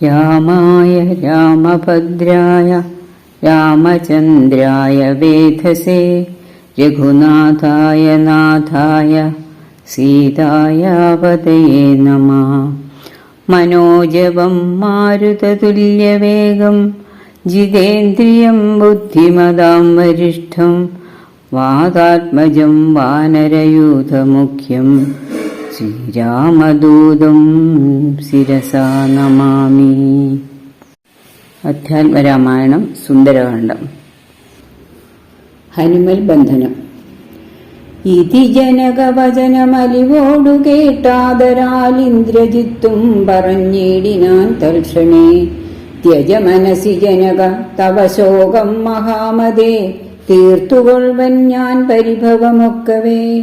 രാമായ രാമഭദ്രായ രാമചന്ദ്രായ വേധസേ രഘുനാഥായ നാഥായ സീതായ പതയേ നമ. മനോജവം മാരുതതുല്യവേഗം ജിതേന്ദ്രിയം ബുദ്ധിമതാം വരിഷ്ഠം വാതാത്മജം വാനരയൂഥമുഖ്യം. ശ്രീരാമദൂതം ശിരസാ നമാമി. അധ്യാത്മരാമായണം സുന്ദരകാണ്ഡം ഹനുമൽ ബന്ധനം. ഇതി ജനകവചനമലിവോടു കേട്ടാദരാൽ ഇന്ദ്രജിത്തും പറഞ്ഞിടിനാൻ തൽക്ഷണേ ത്യജ മനസി ജനക തവ ശോകം മഹാമതേ. തീർത്തുകൊൾവൻ ഞാൻ പരിഭവമൊക്കവേ.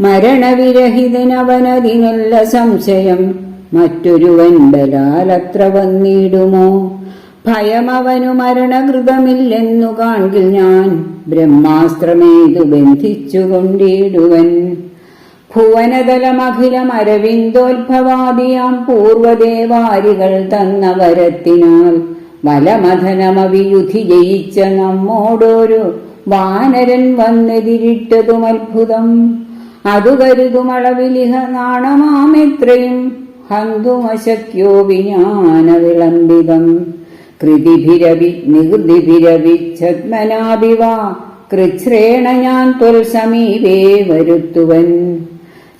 മരണവിരഹിതനവനതിനല്ല സംശയം. മറ്റൊരുവൻ ബലാലത്ര വന്നിടുമോ? ഭയമവനു മരണകൃതമില്ലെന്നു കാണിൽ ഞാൻ ബ്രഹ്മാസ്ത്രമേതു ബന്ധിച്ചുകൊണ്ടിടുവൻ. ഭുവനതലമഖിലം അരവിന്ദോത്ഭവാദിയാം പൂർവദേവാരികൾ തന്ന വരത്തിനാൽ വലമഥനമവിയുധി ജയിച്ച നമ്മോടൊരു വാനരൻ വന്നെതിരിട്ടതും അത്ഭുതം അതു കരുതുമളവിലിഹ നാണമാമെത്രയും ഹന്തുമശക്യോ വിജ്ഞാന വിളംബിതം കൃതിഭിരവി നികൃതിഭിരവി ഛത്മനാഭിവാ കൃച്ഛ്രേണ ഞാൻ ത്വൽ സമീപേ വരുത്തുവൻ.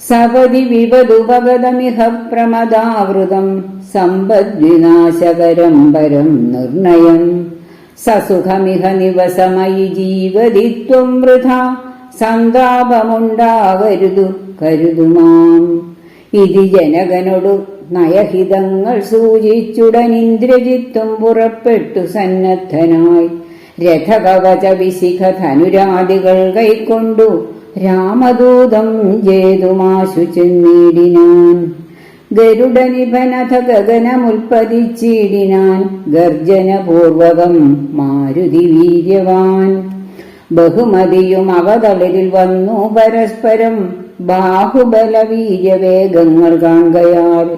സപതി വിപതുപഗതമിഹ പ്രമദാവൃതം. സമ്പദ്വിനാശകരം പരം നിർണയം. സസുഖമിഹ നിവസമയി ജീവതിത്വം വൃഥ. സന്താപമുണ്ടാവരുതു കരുതുമാം. ഇതി ജനകനോടു നയഹിതങ്ങൾ സൂചിച്ചുടൻ ഇന്ദ്രജിത്തും പുറപ്പെട്ടു സന്നദ്ധനായി. രഥകവച വിശിഖ ധനുരാദികൾ കൈക്കൊണ്ടു രാമദൂതം ജേതുമാശു ചെന്നിടിനാൻ. ഗരുഡനിഭനഥ ഗഗനമുൽപ്പതിച്ചിടിനാൻ ഗർജനപൂർവകം മാരുതി വീര്യവാൻ. ബഹുമതിയും അവതളിരിൽ വന്നു പരസ്പരം ബാഹുബല കാങ്കയാൽ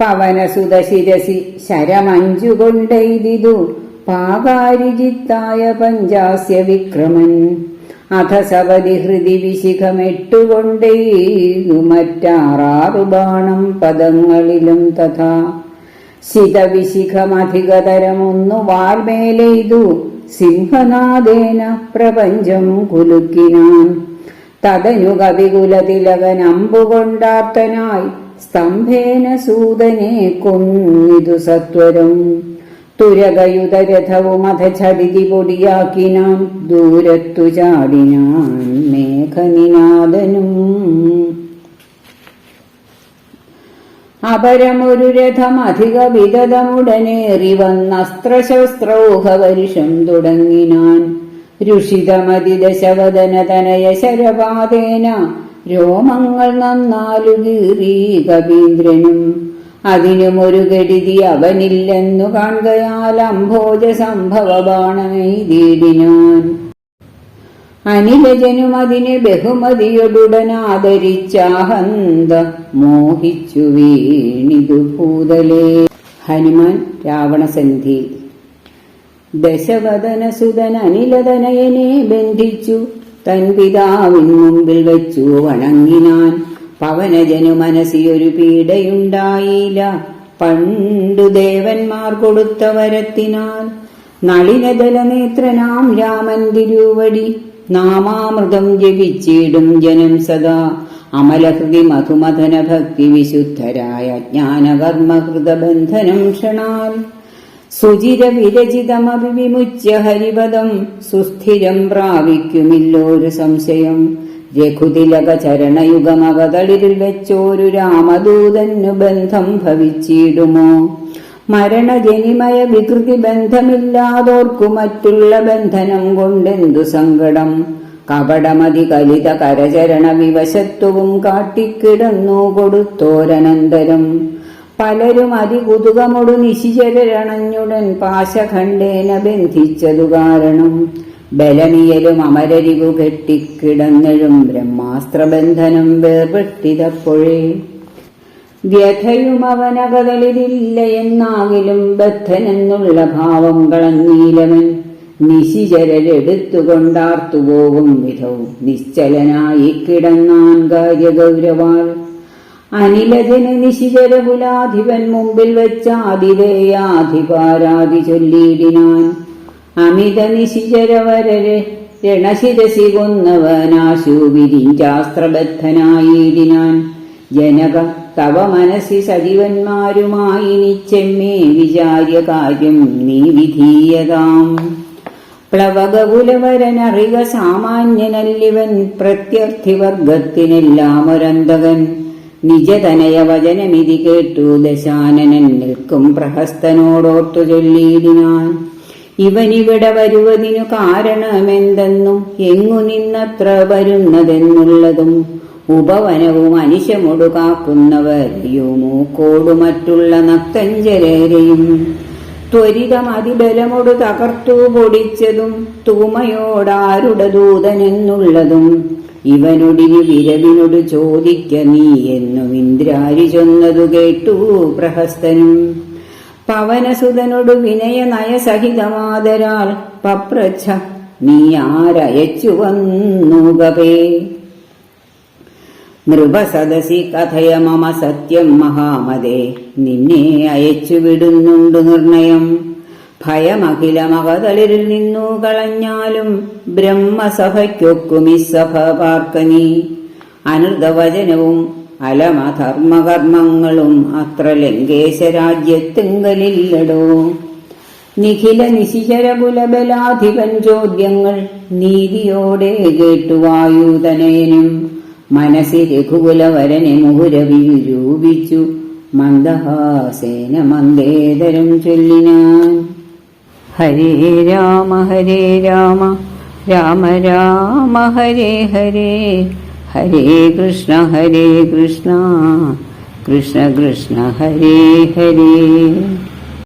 പവനസുത ശിരസി ശരമഞ്ചുകൊണ്ടെയ്തിതു പാകാരിജിത്തായ പഞ്ചാസ്യ വിക്രമൻ അധ സവതി ഹൃദി വിശിഖമെട്ടുകൊണ്ടെയ്തു മറ്റാറാറു ബാണം പദങ്ങളിലും തഥാ. ശിതവിശിഖമധികതരമൊന്നു വാൽമേലെയ്തു സിംഹനാദേന പ്രപഞ്ചം കുലുക്കിനാൻ തതനു കവികുലതിലകനമ്പുകൊണ്ടാർത്തനായി സ്തംഭേന സൂതനെ കൊന്നിതു സത്വരം. തുരകയുധരഥവും അധ ചടിതി പൊടിയാക്കിനാം ദൂരത്തു ചാടിനാൻ മേഘനിനാദനും അപരമൊരു രഥമധിക വിതതമുടനേറി വന്നസ്ത്രശസ്ത്രൗഹവരിഷം തുടങ്ങിനാൻ. രുഷിതമതി ദശവദന തനയ ശരപാതേന രോമങ്ങൾ നന്നാലു കീറി കവീന്ദ്രനും അതിനുമൊരു ഗഡിതി അവനില്ലെന്നു കാണുകയാൽ അംഭോജ സംഭവ ബാണമെയ്തിടിനാൻ അനിലജനും ബഹുമതിയൊടുടൻ ആദരിച്ചാഹന്ത മോഹിച്ചു വീണിതു ഭൂതലേ. ഹനുമാൻ രാവണസന്ധി. ദശവദനസുതൻ അനിലതനയനെ ബന്ധിച്ചു. തൻ പിതാവിൻ മുമ്പിൽ വെച്ചു വണങ്ങിനാൻ പവനജനു മനസ്സിയൊരു പീഡയുണ്ടായില്ല. പണ്ടു ദേവന്മാർ കൊടുത്ത വരത്തിനാൽ നളിനദലനേത്രനാം രാമൻ തിരുവടി നാമാമൃതം ജപിച്ചിടും ജനം സദാ. അമലഹൃതി മധുമഥന ഭക്തി വിശുദ്ധരായ ജ്ഞാനകർമ്മകൃത ബന്ധനം ക്ഷണാൽ. സുചിര വിരചിതമപി വിമുച്യ ഹരിപദം സുസ്ഥിരം പ്രാപിക്കുമില്ലോരു സംശയം. രഘുതിലക ചരണയുഗമകതളിൽ വെച്ചോരു രാമദൂതന് ബന്ധം ഭവിച്ചിടുമോ? മരണജനിമയ വികൃതി ബന്ധമില്ലാതോർക്കു മറ്റുള്ള ബന്ധനം കൊണ്ടെന്തു സങ്കടം? കപടമതി കലിത കരചരണ വിവശത്വവും കാട്ടിക്കിടന്നു കൊടുത്തോരനന്തരം. പലരും അതികുതുകമൊടു നിശിചരണഞ്ഞുടൻ പാശഖണ്ഡേന ബന്ധിച്ചതു കാരണം. ബലമിയലും അമരരിവു കെട്ടിക്കിടന്നെഴും ബ്രഹ്മാസ്ത്രബന്ധനം വേർപെട്ടിതപ്പോഴേ. വ്യഥയും അവനകതളിരില്ല എന്നാകിലും ബദ്ധനെന്നുള്ള ഭാവം കളഞ്ഞീലവൻ നിശിചരരെടുത്തുകൊണ്ടാർത്തുപോകും വിധവും നിശ്ചലനായി കിടന്നാൻ കാര്യഗൗരവാൾ അനിലജന് നിശിചരകുലാധിപൻ മുമ്പിൽ വെച്ച ആതിഥേയാധിപാരാതി ചൊല്ലിയിടിനാൻ. അമിത നിശിചരവരരെ രണശിരസി കൊന്നവനാശു വിരിഞ്ചാസ്ത്രബദ്ധനായിടിനാൻ ജനക തവ മനസ്സി സജീവന്മാരുമായി നിച്ചെമ്മേ വിചാര്യ കാര്യം നീ വിധീയതാം. പ്ലവകുലവരനറിക സാമാന്യനല്ലിവൻ പ്രത്യർത്ഥിവർഗത്തിനെല്ലാം ഒരന്തകൻ നിജതനയ വചനമിതി കേട്ടു ദശാനനൻ നിൽക്കും പ്രഹസ്തനോടോർത്തു ചൊല്ലിയിടിനാൻ ഇവനിവിടെ വരുവതിനു കാരണമെന്തെന്നും എങ്ങു നിന്നത്ര വരുന്നതെന്നുള്ളതും ഉപവനവും അനിശമൊടു കാക്കുന്നവരെയോ മൂക്കോടു മറ്റുള്ള ത്വരിതം അതിബലമൊടു തകർത്തു പൊടിച്ചതും തൂമയോടാരുടെ ദൂതനെന്നുള്ളതും ഇവനൊടിനു വിരവിനോട് ചോദിക്ക നീ എന്നു ഇന്ദ്രാരി ചൊന്നതു കേട്ടു പ്രഹസ്തനും. പവനസുതനോട് വിനയ നയസഹിതമാതരാൽ പപ്രച്ഛ നീ ആരയച്ചു വന്നു ഗപേ നൃപസദസി കഥയ മമ സത്യം മഹാമതേ. നിന്നെ അയച്ചു വിടുന്നുണ്ട് നിർണയം. ഭയമഖിലമകതളിരിൽ നിന്നു കളഞ്ഞാലും ബ്രഹ്മസഭയ്ക്കൊക്കും ഇസഭ പാർക്കനീ അനൃതവചനവും അലമധർമ്മകർമ്മങ്ങളും അത്ര ലങ്കേശരാജ്യത്തെങ്കലില്ലടോ നിഖില നിശിചരകുലബലാധിപൻ ചോദ്യങ്ങൾ നീതിയോടെ കേട്ടു വായുതനയനും മനസ്സി രഘുകുലവരനെ മുഹുരവി രൂപിച്ചു മന്ദഹാസേന മന്ദേതരം ചൊല്ലിനാൻ. ഹരേ രാമ ഹരേ രാമ രാമ രാമ ഹരേ ഹരേ ഹരേ കൃഷ്ണ ഹരേ കൃഷ്ണ കൃഷ്ണ കൃഷ്ണ ഹരേ ഹരേ.